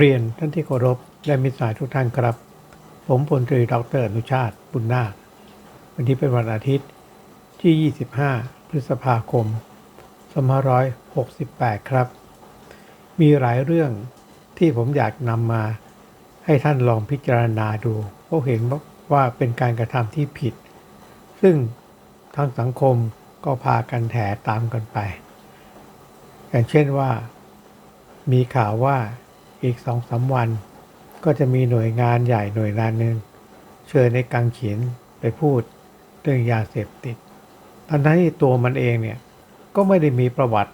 เรียนท่านที่เคารพและมิตรสายทุกท่านครับ ผมพลตรีดรอนุชาติบุญนาควันนี้เป็นวันอาทิตย์ที่ 25 พฤษภาคม 2568 ครับ มีหลายเรื่องที่ผมอยากนำมาให้ท่านลองพิจารณาดูเพราะเห็นว่าเป็นการกระทำที่ผิด ซึ่งทางสังคมก็พากันแถตามกันไป อย่างเช่นว่า มีข่าวว่า อีกสองสาวัน ก็จะมีหน่วยงานใหญ่หน่วยงานหนึ่งเชิญในกังเขียนไปพูดเรื่องยาเสพติดทั้งนั้นที่ตัวมันเองเนี่ยก็ไม่ได้มีประวัติ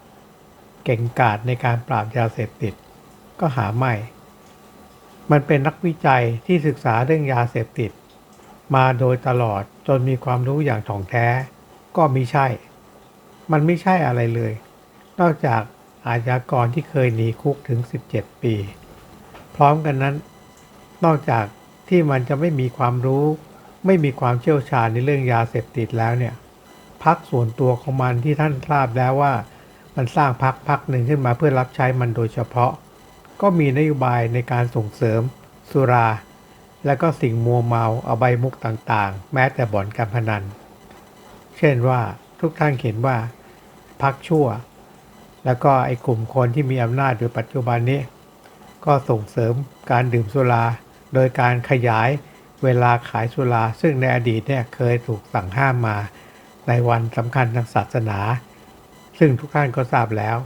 เก่งกาจในการปราบยาเสพติด ก็หาไม่ มันเป็นนักวิจัยที่ศึกษาเรื่องยาเสพติด มาโดยตลอดจนมีความรู้อย่างถ่องแท้ ก็มิใช่ มันไม่ใช่อะไรเลย นอกจากอาชญากรที่เคยหนีคุกถึง 17 ปี ร้อมกันนั้น นอกจากที่มันจะไม่มีความรู้ ไม่มีความเชี่ยวชาญในเรื่องยาเสพติดแล้วเนี่ยพักส่วนตัวของมันที่ท่านทราบแล้วว่า มันสร้างพักพักหนึ่งขึ้นมาเพื่อรับใช้มันโดยเฉพาะ ก็มีนโยบายในการส่งเสริม สุรา และก็สิ่งมัวเมาเอบายมุกต่างๆ แม้แต่บ่อนการพนัน เช่นว่าทุกท่านเห็นว่าพักชั่ว แล้วก็ไอ้กลุ่มคนที่มีอำนาจโดยปัจจุบันนี้ ก็ส่งเสริมการดื่มสุรา โดยการขยายเวลาขายสุรา ซึ่งในอดีตเนี่ยเคยถูกสั่งห้ามมา ในวันสำคัญทางศาสนา ซึ่งทุกท่านก็ทราบแล้ว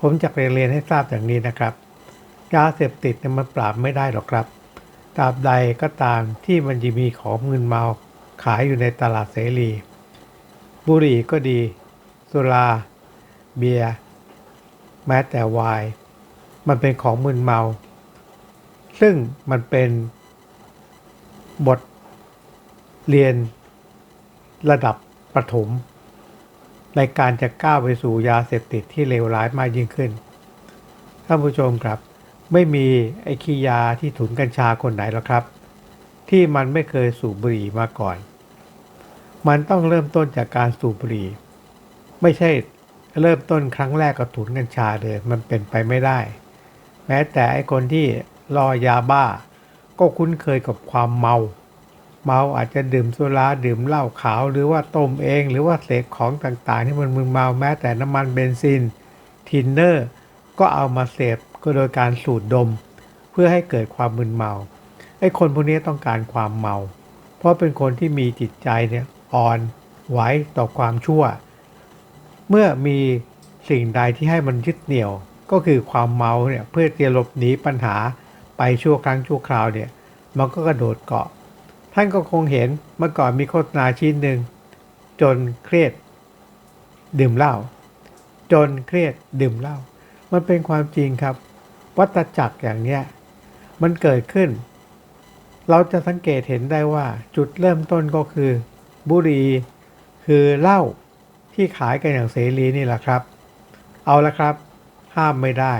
ผมจะเรียนให้ทราบอย่างนี้นะครับ ยาเสพติดเนี่ยมันปราบไม่ได้หรอกครับตราบใดก็ตามที่มันจะมีของมึนเมาขายอยู่ในตลาดเสรี บุหรี่ก็ดี สุรา เบียร์ แม้แต่ไวน์ มันเป็นของมึนเมา ซึ่งมันเป็นบทเรียนระดับประถม ในการจะก้าวไปสู่ยาเสพติดที่เลวร้ายมากยิ่งขึ้น ท่านผู้ชมครับ ไม่มีไอ้ขี้ยาที่ถุนกัญชาคนไหนหรอกครับ ที่มันไม่เคยสูบบุหรี่มาก่อน มันต้องเริ่มต้นจากการสูบบุหรี่ ไม่ใช่เริ่มต้นครั้งแรกกับถุนกัญชาเลย มันเป็นไปไม่ได้ แม้แต่ไอ้คนที่รอยาบ้า ก็คุ้นเคยกับความเมา เมาอาจจะดื่มสุราดื่มเหล้าขาว หรือว่าต้มเอง หรือว่าเสพของต่างๆ ที่มันมึนเมาแม้แต่น้ำมันเบนซินทินเนอร์ ก็เอามาเสพก็โดยการสูดดม เพื่อให้เกิดความมึนเมาไอ้คนพวกนี้ต้องการความเมา เพราะเป็นคนที่มีจิตใจเนี่ยอ่อนไหวต่อความชั่ว เมื่อมีสิ่งใดที่ให้มันยึดเหนี่ยว ก็คือความเมาเนี่ยเพื่อจะหลบหนีปัญหาไปชั่วครั้งชั่วคราวเนี่ยมันก็กระโดดเกาะ ท่านก็คงเห็นเมื่อก่อนมีโฆษณาชิ้นหนึ่งจนเครียด ดื่มเหล้าจนเครียดดื่มเหล้ามันเป็นความจริงครับ วัฏจักรอย่างเนี้ยมันเกิดขึ้น เราจะสังเกตเห็นได้ว่าจุดเริ่มต้นก็คือ บุหรี่คือเหล้าที่ขายกันอย่างเสรีนี่แหละครับ เอาละครับ ห้ามไม่ได้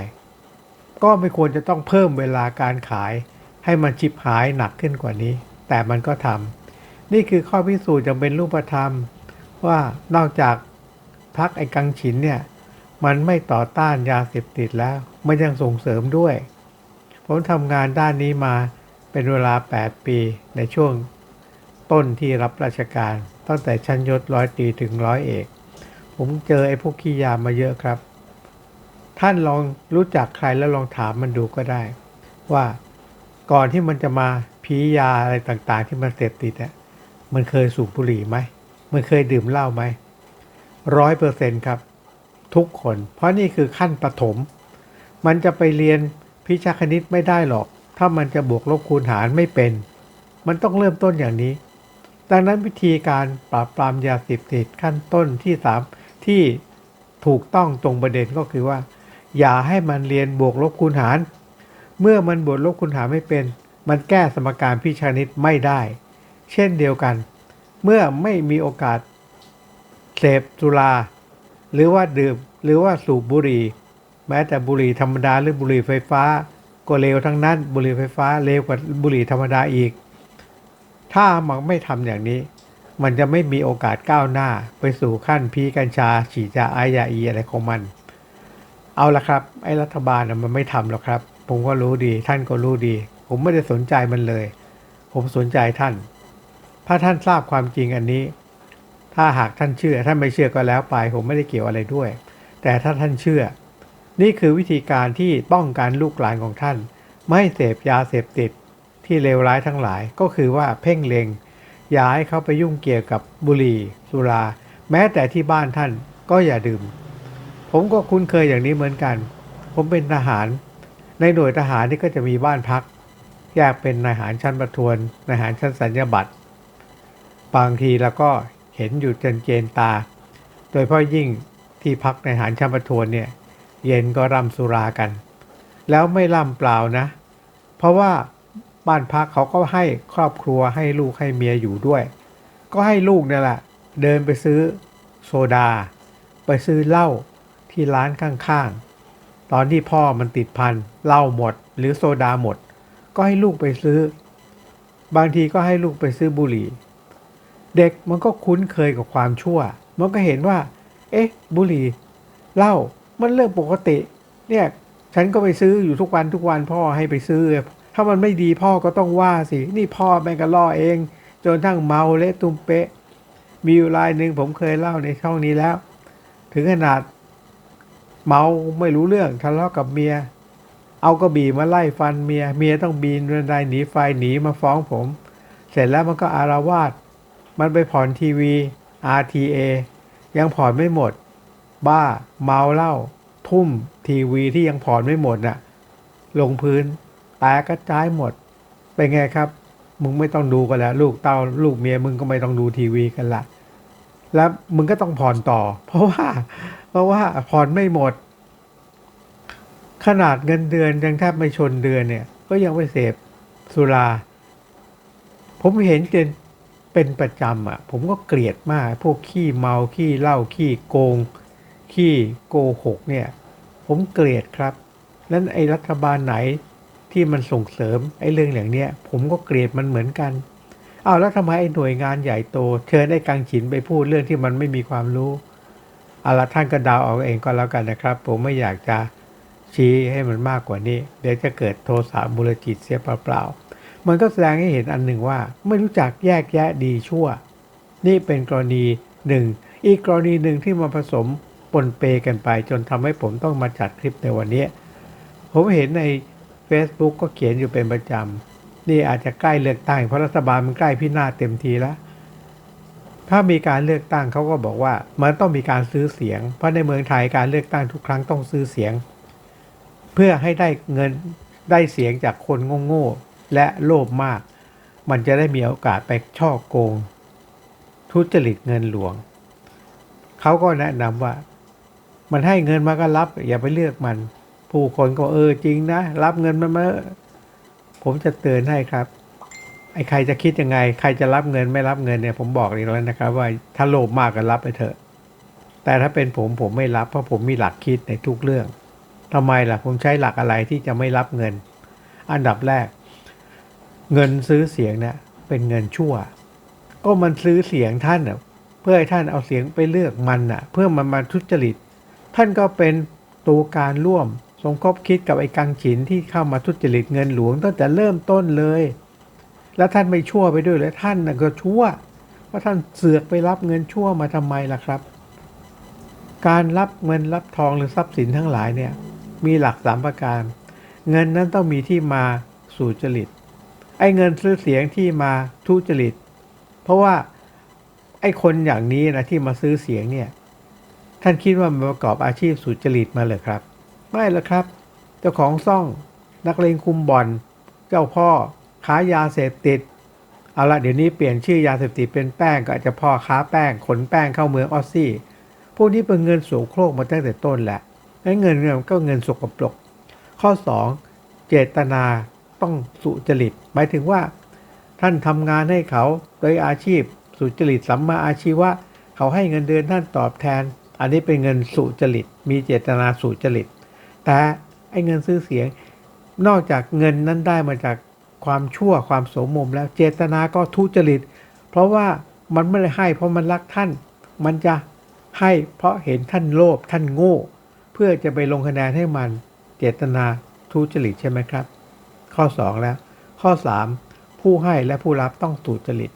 ก็ไม่ควรจะต้องเพิ่มเวลาการขาย ให้มันชิบหายหนักขึ้นกว่านี้ แต่มันก็ทำนี่คือข้อพิสูจน์อย่างเป็นรูปธรรม ว่านอกจากพักไอ้กังฉินเนี่ยมันไม่ต่อต้านยาเสพติดแล้ว มันยังส่งเสริมด้วย ผมทำงานด้านนี้มาเป็นเวลา 8 ปีในช่วงต้นที่รับราชการ ตั้งแต่ชั้นยศร้อยตีถึงร้อยเอก ผมเจอไอ้พวกขี้ยามาเยอะครับ ท่านลองรู้จักใครแล้วลองถามมันดูก็ได้ ว่าก่อนที่มันจะมาพียาอะไรต่างๆ ที่มันเสพติดเนี่ยมันเคยสูบบุหรี่ไหมมันเคยดื่มเหล้าไหมร้อยเปอร์เซ็นต์ครับ ทุกคน เพราะนี่คือขั้นประถมมันจะไปเรียนพิชาคณิตไม่ได้หรอก ถ้ามันจะบวกลบคูณหารไม่เป็น มันต้องเริ่มต้นอย่างนี้ ดังนั้นวิธีการปราบปรามยาเสพติดขั้นต้นที่สามที่ถูกต้องตรงประเด็นก็คือว่า อย่าให้มันเรียนบวกลบคูณหาร เมื่อมันบวกลบคูณหารไม่เป็น มันแก้สมการพิชาคณิตไม่ได้ เช่นเดียวกัน เมื่อไม่มีโอกาสเสพสุรา หรือว่าดื่มหรือว่าสูบบุหรี่ แม้แต่บุหรี่ธรรมดาหรือบุหรี่ไฟฟ้า ก็เลวทั้งนั้นบุหรี่ไฟฟ้าเลวกว่าบุหรี่ธรรมดาอีก ถ้ามันไม่ทำอย่างนี้ มันจะไม่มีโอกาสก้าวหน้าไปสู่ขั้นพีกัญชาฉีดยาไอยาอีอะไรของมัน เอาละครับ ไอ้รัฐบาลมันไม่ทำหรอกครับ ผมก็รู้ดี ท่านก็รู้ดี ผมไม่ได้สนใจมันเลย ผมสนใจท่าน ถ้าท่านทราบความจริงอันนี้ ถ้าหากท่านเชื่อ ท่านไม่เชื่อก็แล้วไป ผมไม่ได้เกี่ยวอะไรด้วย แต่ถ้าท่านเชื่อ นี่คือวิธีการที่ป้องกันลูกหลานของท่าน ไม่เสพยาเสพติดที่เลวร้ายทั้งหลาย ก็คือว่าเพ่งเลงอย่าให้เขาไปยุ่งเกี่ยวกับบุหรี่สุรา แม้แต่ที่บ้านท่านก็อย่าดื่ม ผมก็คุ้นเคยอย่างนี้เหมือนกัน ผมเป็นทหาร ในหน่วยทหารนี่ก็จะมีบ้านพัก แยกเป็นนายทหารชั้นประทวนนายทหารชั้นสัญญาบัตรบางทีเราก็เห็นอยู่จนเจนตา โดยเฉพาะยิ่งที่พักในทหารชั้นประทวนเนี่ยเย็นก็ร่ำสุรากัน แล้วไม่ร่ำเปล่านะ เพราะว่าบ้านพักเขาก็ให้ครอบครัวให้ลูกให้เมียอยู่ด้วย ก็ให้ลูกเนี่ยแหละเดินไปซื้อโซดา ไปซื้อเหล้า ที่ร้านข้างๆ ตอนที่พ่อมันติดพันเหล้าหมด หรือโซดาหมด ก็ให้ลูกไปซื้อ บางทีก็ให้ลูกไปซื้อบุหรี่ เด็กมันก็คุ้นเคยกับความชั่ว มันก็เห็นว่า เอ๊ะ บุหรี่เหล้ามันเรื่องปกติ เนี่ยฉันก็ไปซื้ออยู่ทุกวันทุกวันพ่อให้ไปซื้อ ถ้ามันไม่ดีพ่อก็ต้องว่าสิ นี่พ่อแม่ก็ล่อเอง จนทั้งเมาเละตุ้มเป๊ะ มีอยู่รายหนึ่งผมเคยเล่าในช่องนี้แล้ว ถึงขนาด เมาไม่รู้เรื่องทะเลาะกับเมีย เอากระบี่มาไล่ฟันเมีย เมียต้องบีนเรือนใดหนีไฟหนีมาฟ้องผม เสร็จแล้วมันก็อารวาสมันไปผ่อนทีวี RTA ยังผ่อนไม่หมด บ้าเมาเหล้าทุ่มทีวีที่ยังผ่อนไม่หมดน่ะ ลงพื้นแตกกระจายหมด เป็นไงครับ มึงไม่ต้องดูกันแล้ว ลูกเต้าลูกเมียมึงก็ไม่ต้องดูทีวีกันละแล้วมึงก็ต้องผ่อนต่อ เพราะว่า ราะว่าผ่อนไม่หมด ขนาดเงินเดือนยังแทบไม่ชนเดือนเนี่ย ก็ยังไปเสพสุรา ผมเห็นจนเป็นประจำอะ ผมก็เกลียดมาก พวกขี้เมาขี้เหล้าขี้โกง ขี้โกหกเนี่ย ผมเกลียดครับนั้นไอ้รัฐบาลไหนที่มันส่งเสริมไอ้เรื่องอย่างเนี้ย ผมก็เกลียดมันเหมือนกันอ้าวแล้วทำไมไอ้หน่วยงานใหญ่โต เชิญไอ้กังฉินไปพูดเรื่องที่มันไม่มีความรู้ เอาละท่านก็เดาวเอาเองก็แล้วกันนะครับ ผมไม่อยากจะชี้ให้มันมากกว่านี้ เดี๋ยวจะเกิดโทสะมูลจิตเสียเปล่าๆมันก็แสดงให้เห็นอันหนึ่งว่า ไม่รู้จักแยกแยะดีชั่ว นี่เป็นกรณีหนึ่งอีกกรณีหนึ่งที่มาผสมปนเปกันไป จนทำให้ผมต้องมาจัดคลิปในวันนี้ ผมเห็นใน Facebook ก็เขียนอยู่เป็นประจำนี่อาจจะใกล้เลือกตั้งเพราะรัฐบาลมันใกล้พินาศเต็มทีแล้ว ถ้ามีการเลือกตั้งเขาก็บอกว่า มันต้องมีการซื้อเสียง เพราะในเมืองไทยการเลือกตั้งทุกครั้งต้องซื้อเสียง เพื่อให้ได้เงินได้เสียงจากคนโง่ๆและโลภมาก มันจะได้มีโอกาสไปช่อโกง ทุจริตเงินหลวงเขาก็แนะนำว่า มันให้เงินมาก็รับ อย่าไปเลือกมัน ผู้คนก็เออจริงนะ รับเงินมันมาผมจะเตือนให้ครับ อ้ใครจะคิดยังไง ใครจะรับเงินไม่รับเงินเนี่ยผมบอกอีกแล้วนะครับว่าถ้าโลภมากก็รับไปเถอะ แต่ถ้าเป็นผมผมไม่รับเพราะผมมีหลักคิดในทุกเรื่องทำไมล่ะผมใช้หลักอะไรที่จะไม่รับเงิน อันดับแรก เงินซื้อเสียงเนี่ยเป็นเงินชั่ว ก็มันซื้อเสียงท่านน่ะเพื่อให้ท่านเอาเสียงไปเลือกมันน่ะ เพื่อมันมาทุจริต ท่านก็เป็นตัวการร่วมสมคบคิดกับไอ้กังฉินที่เข้ามาทุจริตเงินหลวงตั้งแต่เริ่มต้นเลย แล้วท่านไม่ชั่วไปด้วยเลยท่านน่ะก็ชั่วว่าท่านเสือกไปรับเงินชั่วมาทำไมล่ะครับ การรับเงินรับทองหรือทรัพย์สินทั้งหลายเนี่ยมีหลักสามประการ เงินนั้นต้องมีที่มาสู่จริต ไอ้เงินซื้อเสียงที่มาทุจริต เพราะว่าไอ้คนอย่างนี้นะที่มาซื้อเสียงเนี่ยท่านคิดว่ามันประกอบอาชีพสุจริตมาเลยครับ ไม่หรอกครับ เจ้าของซ่องนักเลงคุมบ่อน เจ้าพ่อ ค้ายาเสพติดเอาละเดี๋ยวนี้เปลี่ยนชื่อยาเสพติดเป็นแป้งก็อาจจะพ่อค้าแป้งขนแป้งเข้าเมืองออสซี่พวกนี้เป็นเงินโสโครกมาตั้งแต่ต้นแหละงั้นเงินเนี่ยก็เงินสกปรกข้อ 2 เจตนาต้องสุจริต หมายถึงว่า ท่านทำงานให้เขาโดยอาชีพสุจริตสัมมาอาชีวะเขาให้เงินเดือนท่านตอบแทน อันนี้เป็นเงินสุจริต มีเจตนาสุจริต แต่ไอ้เงินซื้อเสียง นอกจากเงินนั้นได้มาจาก ความชั่วความโสมมแล้วเจตนาก็ทุจริต เพราะว่ามันไม่ได้ให้เพราะมันรักท่าน มันจะให้เพราะเห็นท่านโลภท่านโง่ เพื่อจะไปลงคะแนนให้มันเจตนาทุจริตใช่ไหมครับ ข้อสองแล้ว ข้อสามผู้ให้และผู้รับต้องสุจริต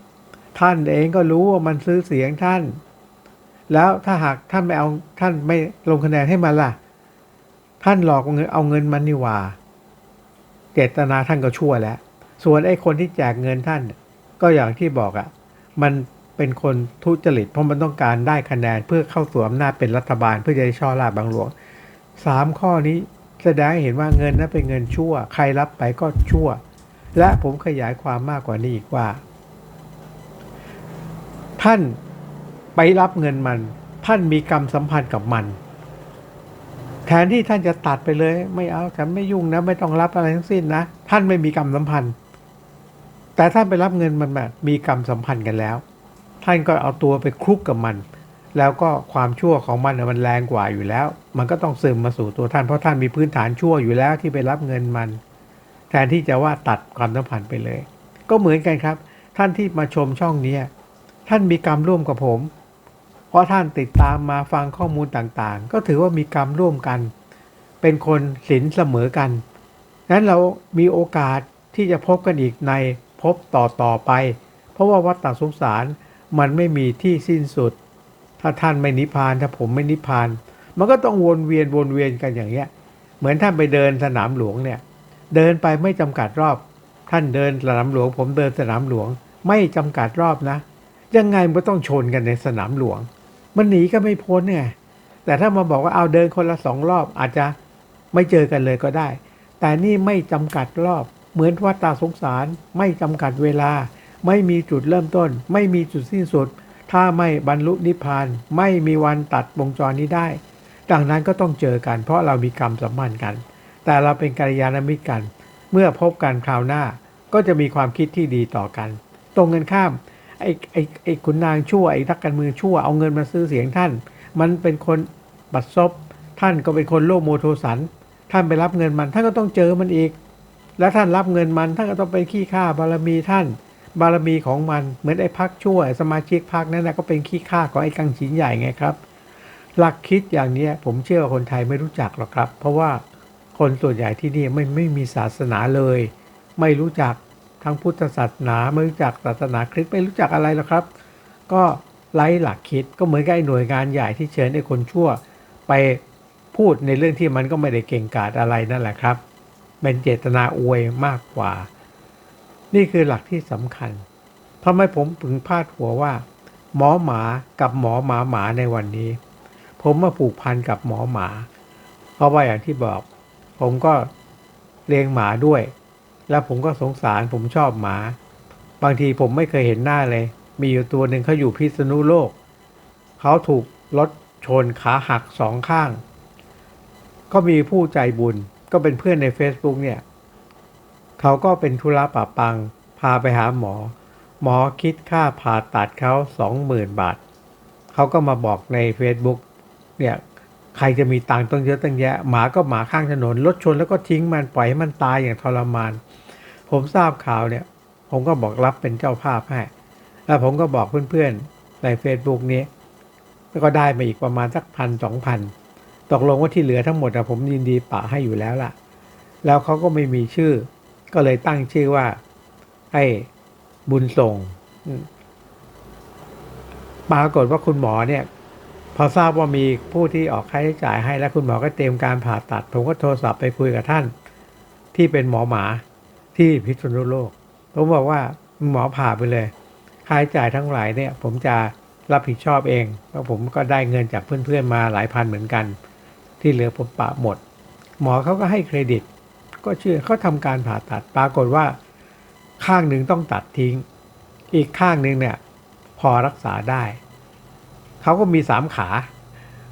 ท่านเองก็รู้ว่ามันซื้อเสียงท่าน แล้วถ้าหากท่านไม่เอาท่านไม่ลงคะแนนให้มันล่ะ ท่านหลอกเอาเงินเอาเงินมันนี่ว่า เจตนาท่านก็ชั่วแล้ว ส่วนไอ้คนที่แจกเงินท่าน ก็อย่างที่บอกอะ่ะ มันเป็นคนทุจริตเพราะมันต้องการได้คะแนนเพื่อเข้าสู่อำนาจเป็นรัฐบาลเพื่อจะได้ช่อลาบบางหลวงสามข้อนี้แสดงให้เห็นว่าเงินนั้นเป็นเงินชั่ว ใครรับไปก็ชั่ว และผมขยายความมากกว่านี้อีกว่า ท่านไปรับเงินมัน ท่านมีกรรมสัมพันธ์กับมันแทนที่ท่านจะตัดไปเลย ไม่เอาฉันไม่ยุ่งนะ ไม่ต้องรับอะไรทั้งสิ้นนะ ท่านไม่มีกรรมสัมพันธ์ แต่ท่านไปรับเงินมันแบบมีกรรมสัมพันธ์กันแล้ว ท่านก็เอาตัวไปคลุกกับมัน แล้วก็ความชั่วของมันน่ะมันแรงกว่าอยู่แล้ว มันก็ต้องซึมมาสู่ตัวท่าน เพราะท่านมีพื้นฐานชั่วอยู่แล้วที่ไปรับเงินมัน แทนที่จะว่าตัดความสัมพันธ์ไปเลย ก็เหมือนกันครับ ท่านที่มาชมช่องนี้ท่านมีกรรมร่วมกับผม เพราะท่านติดตามมาฟังข้อมูลต่างๆ ก็ถือว่ามีกรรมร่วมกัน เป็นคนศีลเสมอกันนั้นเรามีโอกาสที่จะพบกันอีกใน พบต่อต่อๆไป เพราะว่าวัฏฏสงสารมันไม่มีที่สิ้นสุด ถ้าท่านไม่นิพพานถ้าผมไม่นิพพาน มันก็ต้องวนเวียนวนเวียนกันอย่างเงี้ย เหมือนท่านไปเดินสนามหลวงเนี่ย เดินไปไม่จำกัดรอบ ท่านเดินสนามหลวง ผมเดินสนามหลวง ไม่จำกัดรอบนะ ยังไงมันก็ต้องชนกันในสนามหลวง มันหนีก็ไม่พ้นไงแต่ถ้ามาบอกว่าเอาเดินคนละสองรอบอาจจะไม่เจอกันเลยก็ได้ แต่นี่ไม่จำกัดรอบ เหมือนวัดตาสงสารไม่จำกัดเวลา ไม่มีจุดเริ่มต้น ไม่มีจุดสิ้นสุด ถ้าไม่บรรลุนิพพาน ไม่มีวันตัดวงจรนี้ได้ ดังนั้นก็ต้องเจอกัน เพราะเรามีกรรมสัมพันธ์กัน แต่เราเป็นกัลยาณมิตรกัน เมื่อพบกันคราวหน้า ก็จะมีความคิดที่ดีต่อกัน ตรงกันข้ามไอ้ไอ้ไอ้ขุนนางชั่วไอ้ทักการเมืองชั่วเอาเงินมาซื้อเสียงท่าน มันเป็นคนบัดซบท่านก็เป็นคนโลภโมโทสัน ท่านไปรับเงินมัน ท่านก็ต้องเจอมันอีก แล้วท่านรับเงินมันท่านก็ต้องไปขี้ข้าบารมีท่าน บารมีของมันเหมือนไอ้พักชั่วสมาชิกพักนั่นนะก็เป็นขี้ข้าของไอ้กังฉินใหญ่ไงครับ หลักคิดอย่างนี้ผมเชื่อว่าคนไทยไม่รู้จักหรอกครับ เพราะว่าคนส่วนใหญ่ที่นี่ไม่ไม่มีศาสนาเลย ไม่รู้จักทั้งพุทธศาสนาไม่รู้จักศาสนาคริสต์ไม่รู้จักอะไรหรอกครับ ก็ไร้หลักคิดก็เหมือนกับไอ้หน่วยงานใหญ่ที่เชิญไอ้คนชั่ว ไปพูดในเรื่องที่มันก็ไม่ได้เก่งกาจอะไรนั่นแหละครับ เป็นเจตนาอวยมากกว่า นี่คือหลักที่สำคัญทำไมผมถึงพาดหัวว่า หมอหมากับหมอหมาหมาในวันนี้ ผมมาผูกพันกับหมอหมา เพราะว่าอย่างที่บอก ผมก็เลี้ยงหมาด้วย แล้วผมก็สงสารผมชอบหมา บางทีผมไม่เคยเห็นหน้าเลย มีอยู่ตัวหนึ่งเขาอยู่พิษณุโลก เขาถูกรถชนขาหักสองข้าง ก็มีผู้ใจบุญ ก็เป็นเพื่อนใน Facebook เนี่ยเขาก็เป็นธุระปะปัง พาไปหาหมอ หมอคิดค่าผ่าตัดเขาสองหมื่นบาท เขาก็มาบอกใน Facebook เนี่ยใครจะมีตังค์ต้องเยอะตั้งแยะ หมาก็หมาข้างถนน รถชนแล้วก็ทิ้งมันปล่อยให้มันตายอย่างทรมาน ผมทราบข่าวเนี่ย ผมก็บอกรับเป็นเจ้าภาพให้ แล้วผมก็บอกเพื่อนๆใน Facebook นี้ แล้วก็ได้มาอีกประมาณสักพันสองพัน ตกลงว่าที่เหลือทั้งหมดอะผมยินดีปะให้อยู่แล้วล่ะ แล้วเขาก็ไม่มีชื่อ ก็เลยตั้งชื่อว่าให้บุญส่งปรากฏว่าคุณหมอเนี่ย พอทราบว่ามีผู้ที่ออกค่าใช้จ่ายให้แล้วคุณหมอก็เตรียมการผ่าตัด ผมก็โทรศัพท์ไปคุยกับท่าน ที่เป็นหมอหมาที่พิษณุโลกผมบอกว่าหมอผ่าไปเลยค่าใช้จ่ายทั้งหลายเนี่ย ผมจะรับผิดชอบเองเพราะผมก็ได้เงินจากเพื่อนๆมาหลายพันเหมือนกัน ที่เหลือผมปะหมด หมอเขาก็ให้เครดิต ก็เชื่อเขาทำการผ่าตัดปรากฏว่า ข้างหนึ่งต้องตัดทิ้ง อีกข้างหนึ่งเนี่ยพอรักษาได้เขาก็มีสามขา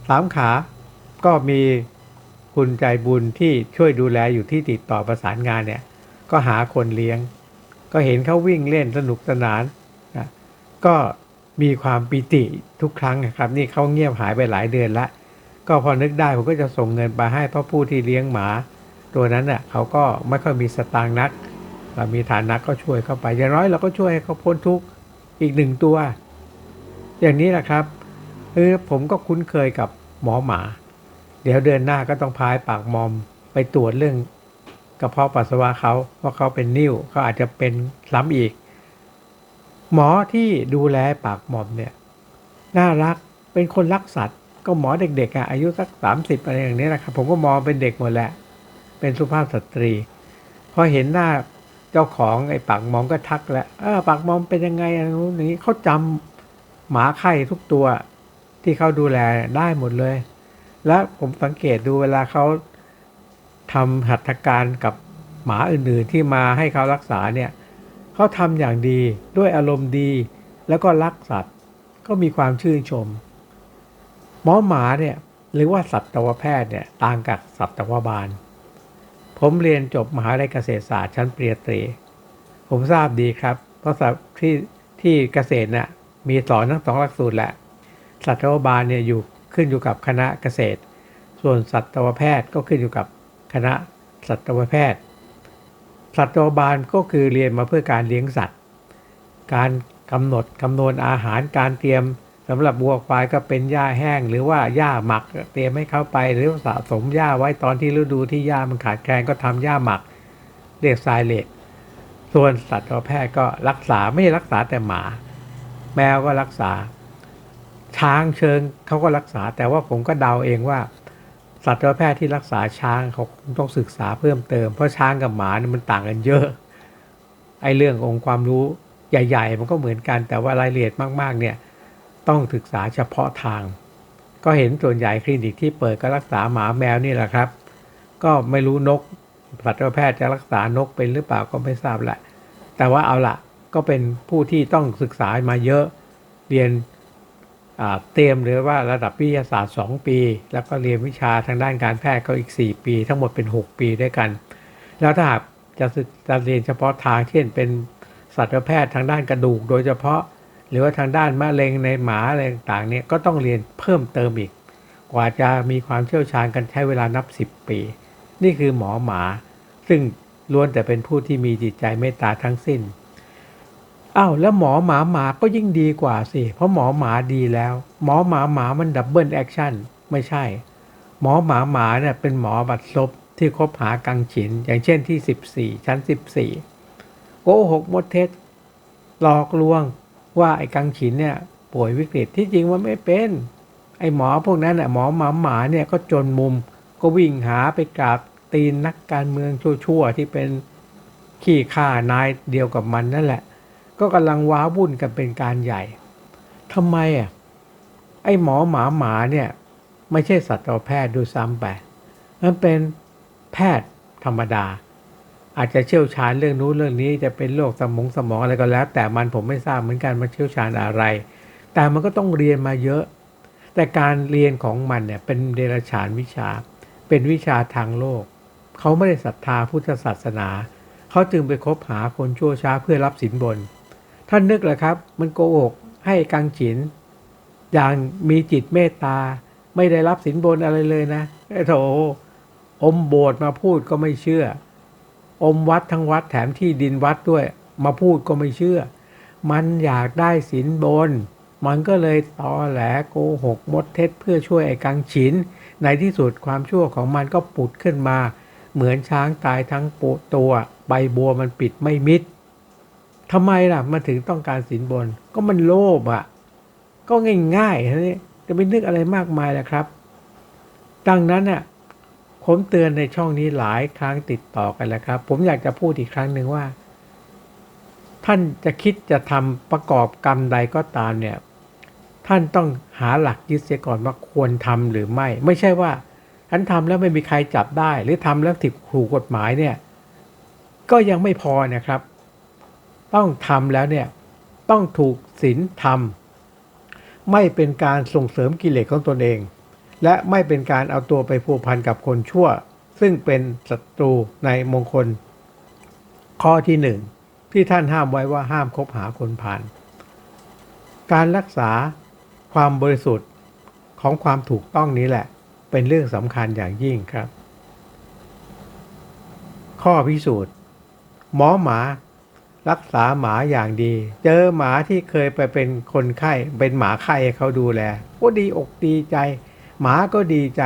สามขาก็มีคุณใจบุญที่ช่วยดูแลอยู่ที่ติดต่อประสานงานเนี่ย ก็หาคนเลี้ยง ก็เห็นเขาวิ่งเล่นสนุกสนานนะก็มีความปิติทุกครั้งนะครับ นี่เขาเงียบหายไปหลายเดือนละ ก็พอนึกได้ผมก็จะส่งเงินไปให้เพราะผู้ที่เลี้ยงหมา ตัวนั้นน่ะเขาก็ไม่ค่อยมีสตางค์นักเรามีฐานะก็ช่วยเข้าไปอย่างน้อยเราก็ช่วยให้เขาพ้นทุกข์อีกหนึ่งตัว อย่างนี้แหละครับเออผมก็คุ้นเคยกับหมอหมา เดี๋ยวเดือนหน้าก็ต้องพายปากมอมไปตรวจเรื่องกระเพาะปัสสาวะเขาเพราเขาเป็นนิ่วเขาอาจจะเป็นซ้ำอีก หมอที่ดูแลปากหมอมเนี่ยน่ารักเป็นคนรักสัตว์ ก็หมอเด็กๆอะอายุสักสามสิบอะไรอย่างนี้นะครับ ผมก็มองเป็นเด็กหมดแหละ เป็นสุภาพสตรี พอเห็นหน้าเจ้าของไอ้ปากหมอมก็ทักแล้วเออปากหมอมเป็นยังไงอะไรนู้นนี้เขาจำหมาไข่ทุกตัวที่เขาดูแลได้หมดเลย แล้วผมสังเกตดูเวลาเขาทำหัตถการกับหมาอื่นๆที่มาให้เขารักษาเนี่ยเขาทำอย่างดีด้วยอารมณ์ดี แล้วก็รักสัตว์ก็มีความชื่นชม หมอหมาเนี่ยหรือว่าสัตวแพทย์เนี่ยต่างกับสัตวบาล ผมเรียนจบมหาวิทยาลัยเกษตรศาสตร์ชั้นปริญญาตรี ผมทราบดีครับ เพราะสัตว์ที่ที่เกษตรเนี่ยมีสอนทั้งสองหลักสูตรแหละ สัตวบาลเนี่ยอยู่ขึ้นอยู่กับคณะเกษตร ส่วนสัตวแพทย์ก็ขึ้นอยู่กับคณะสัตวแพทย์ สัตวบาลก็คือเรียนมาเพื่อการเลี้ยงสัตว์ การกำหนดคำนวณอาหารการเตรียม สำหรับวัวควายก็เป็นหญ้าแห้ง หรือว่าหญ้าหมัก เตรียมให้เข้าไปหรือสะสมหญ้าไว้ตอนที่ฤดูที่หญ้ามันขาดแคลนก็ทำหญ้าหมักเรียกไซเลตส่วนสัตวแพทย์ก็รักษาไม่ใช่รักษาแต่หมา แมวก็รักษา ช้างเชิงเขาก็รักษา แต่ว่าผมก็เดาเองว่า สัตวแพทย์ที่รักษาช้างเขาต้องศึกษาเพิ่มเติม เพราะช้างกับหมาเนี่ยมันต่างกันเยอะไอ้เรื่ององค์ความรู้ใหญ่ ๆ มันก็เหมือนกันแต่ว่ารายละเอียดมากๆเนี่ย ต้องศึกษาเฉพาะทาง ก็เห็นส่วนใหญ่คลินิกที่เปิดก็รักษาหมาแมวนี่แหละครับ ก็ไม่รู้นกสัตวแพทย์จะรักษานกเป็นหรือเปล่าก็ไม่ทราบแหละ แต่ว่าเอาละก็เป็นผู้ที่ต้องศึกษามาเยอะเรียนเตรียมหรือว่าระดับวิทยาศาสตร์ 2 ปี แล้วก็เรียนวิชาทางด้านการแพทย์ก็อีก 4 ปี ทั้งหมดเป็น 6 ปีด้วยกัน แล้วถ้าหากจะศึกจะเรียนเฉพาะทางเช่นเป็นสัตวแพทย์ทางด้านกระดูก โดยเฉพาะ หรือว่าทางด้านมะเร็งในหมาอะไรต่างๆเนี่ยก็ต้องเรียนเพิ่มเติมอีก กว่าจะมีความเชี่ยวชาญกันใช้เวลานับ 10 ปี นี่คือหมอหมา ซึ่งล้วนแต่เป็นผู้ที่มีจิตใจเมตตาทั้งสิ้นอ้าวแล้วหมอหมาหมาก็ยิ่งดีกว่าสิ เพราะหมอหมาดีแล้ว หมอหมาหมามันดับเบิลแอคชั่นไม่ใช่ หมอหมาหมาเนี่ยเป็นหมอบัดซบที่คบหากังฉิน อย่างเช่นที่ 14 ชั้น 14โกหกมดเท็จหลอกลวง ว่าไอ้กังฉินเนี่ยป่วยวิกฤตที่จริงว่าไม่เป็น ไอ้หมอพวกนั้นน่ะหมอหมาหมาเนี่ยก็จนมุมก็วิ่งหาไปกราบตีนนักการเมืองชั่วๆที่เป็นขี้ข่านายเดียวกับมันนั่นแหละ ก็กำลังว้าวุ่นกันเป็นการใหญ่ทำไมอะไอ้หมอหมาหมาเนี่ยไม่ใช่สัตวแพทย์ดูซ้ำไปมันเป็นแพทย์ธรรมดา อาจจะเชี่ยวชาญเรื่องนู้นเรื่องนี้จะเป็นโรคสมองสมองอะไรก็แล้ว แต่มันผมไม่ทราบเหมือนกันมันเชี่ยวชาญอะไร แต่มันก็ต้องเรียนมาเยอะ แต่การเรียนของมันเนี่ยเป็นเดรัจฉานวิชา เป็นวิชาทางโลก เขาไม่ได้ศรัทธาพุทธศาสนา เขาจึงไปคบหาคนชั่วช้าเพื่อรับสินบน ท่านนึกเหรอครับ มันโกหกให้กังฉิน อย่างมีจิตเมตตา ไม่ได้รับสินบนอะไรเลยนะไอ้โถอมโบสถ์มาพูดก็ไม่เชื่อ อมวัดทั้งวัดแถมที่ดินวัดด้วย มาพูดก็ไม่เชื่อ มันอยากได้สินบน มันก็เลยตอแหลโกหกมดเท็จเพื่อช่วยไอ้กังฉิน ในที่สุดความชั่วของมันก็ปุดขึ้นมา เหมือนช้างตายทั้งปตัว ใบบัวมันปิดไม่มิดทำไมล่ะ มันถึงต้องการสินบน ก็มันโลภอะ ก็ง่ายๆนะนี่จะไปนึกอะไรมากมายล่ะครับ ดังนั้นน่ะ ผมเตือนในช่องนี้หลายครั้งติดต่อกันแล้วครับ ผมอยากจะพูดอีกครั้งหนึ่งว่า ท่านจะคิดจะทำประกอบกรรมใดก็ตามเนี่ย ท่านต้องหาหลักยึดเสียก่อนว่าควรทำหรือไม่ ไม่ใช่ว่าท่านทำแล้วไม่มีใครจับได้ หรือทำแล้วผิดถูกกฎหมายเนี่ย ก็ยังไม่พอนะครับ ต้องทำแล้วเนี่ยต้องถูกศีลธรรม ไม่เป็นการส่งเสริมกิเลสของตนเอง และไม่เป็นการเอาตัวไปพัวพันกับคนชั่ว ซึ่งเป็นศัตรูในมงคล ข้อที่หนึ่งที่ท่านห้ามไว้ว่าห้ามคบหาคนผ่าน การรักษาความบริสุทธิ์ของความถูกต้องนี้แหละ เป็นเรื่องสำคัญอย่างยิ่งครับ ข้อพิสูจน์ หมอหมารักษาหมาอย่างดี เจอหมาที่เคยไปเป็นคนไข้ เป็นหมาไข้ให้เขาดูแลก็ดีอกดีใจ หมาก็ดีใจ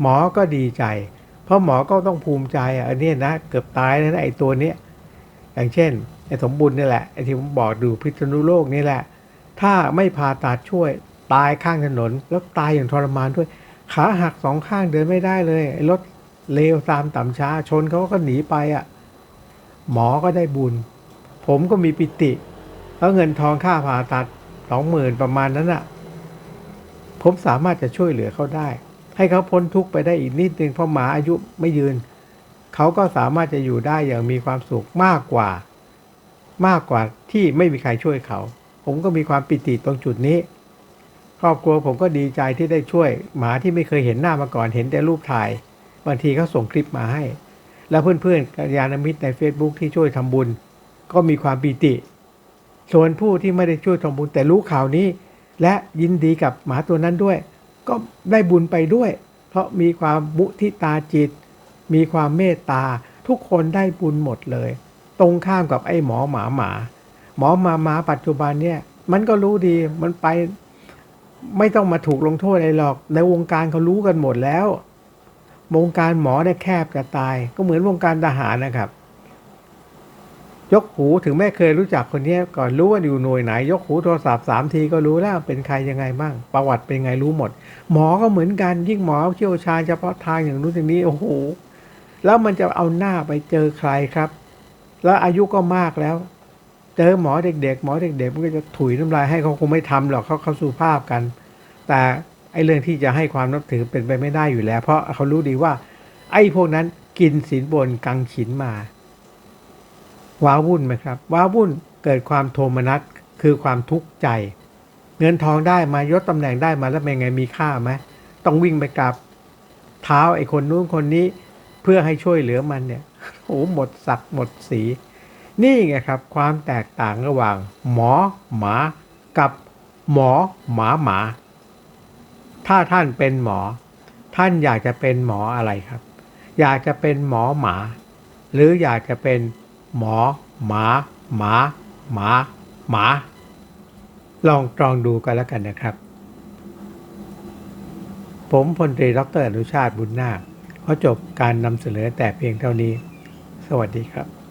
หมอก็ดีใจ เพราะหมอก็ต้องภูมิใจอะอันนี้นะเกือบตายแล้วนะไอ้ตัวเนี้ยอย่างเช่นไอ้สมบุญนี่แหละไอ้ที่ผมบอกดูพิษณุโลกนี่แหละ ถ้าไม่ผ่าตัดช่วยตายข้างถนน แล้วตายอย่างทรมานด้วย ขาหักสองข้างเดินไม่ได้เลยไอ้รถเลวตามต่ำช้าชนเขาก็หนีไปอะหมอก็ได้บุญ ผมก็มีปิติ แล้วเงินทองค่าผ่าตัดสองหมื่นประมาณนั้นอะ ผมสามารถจะช่วยเหลือเขาได้ ให้เขาพ้นทุกข์ไปได้อีกนิดนึงเพราะหมาอายุไม่ยืน เขาก็สามารถจะอยู่ได้อย่างมีความสุขมากกว่า มากกว่าที่ไม่มีใครช่วยเขา ผมก็มีความปิติตรงจุดนี้ ครอบครัวผมก็ดีใจที่ได้ช่วย หมาที่ไม่เคยเห็นหน้ามาก่อนเห็นแต่รูปถ่ายบางทีเขาส่งคลิปมาให้ แล้วเพื่อนๆกัลยาณมิตรใน Facebook ที่ช่วยทำบุญ ก็มีความปิติ ส่วนผู้ที่ไม่ได้ช่วยทำบุญแต่รู้ข่าวนี้ และยินดีกับหมาตัวนั้นด้วย ก็ได้บุญไปด้วย เพราะมีความมุทิตาจิต มีความเมตตา ทุกคนได้บุญหมดเลย ตรงข้ามกับไอ้หมอหมาหมา หมอหมาหมาปัจจุบันเนี่ย มันก็รู้ดีมันไปไม่ต้องมาถูกลงโทษอะไรหรอก ในวงการเขารู้กันหมดแล้ว วงการหมอเนี่ยแคบจะตาย ก็เหมือนวงการทหารนะครับ ยกหูถึงแม่เคยรู้จักคนนี้ก่อนรู้ว่าอยู่หน่วยไหน ยกหูโทรศัพท์สามทีก็รู้แล้วเป็นใครยังไงบ้างประวัติเป็นไงรู้หมด หมอก็เหมือนกันยิ่งหมอเชี่ยวชาญเฉพาะทางอย่างนู้นอย่างนี้โอ้โหแล้วมันจะเอาหน้าไปเจอใครครับ แล้วอายุก็มากแล้ว เจอหมอเด็กๆ หมอเด็กๆมันก็จะถุยน้ำลายให้เขาคงไม่ทำหรอกเขาเขาสุภาพกัน แต่ไอ้เรื่องที่จะให้ความนับถือเป็นไปไม่ได้อยู่แล้ว เพราะเขารู้ดีว่า ไอ้พวกนั้นกินสินบนกังขินมา ว้าวุ่นไหมครับ ว้าวุ่นเกิดความโทมนัสคือความทุกข์ใจ เงินทองได้มายศตำแหน่งได้มาแล้วเป็นไงมีค่าไหมต้องวิ่งไปกับเท้าไอ้คนนู้นคนนี้เพื่อให้ช่วยเหลือมันเนี่ยโอ้หมดศักดิ์หมดสี นี่ไงครับ ความแตกต่างระหว่าง หมอหมากับหมอหมาหมา ถ้าท่านเป็นหมอ ท่านอยากจะเป็นหมออะไรครับ อยากจะเป็นหมอหมา หรืออยากจะเป็น หมอ หมา หมา หมา หมา ลองตรองดูกันแล้วกันนะครับ ผมพลตรีดรอนุชาติบุญนาคขอจบการนำเสนอแต่เพียงเท่านี้ สวัสดีครับ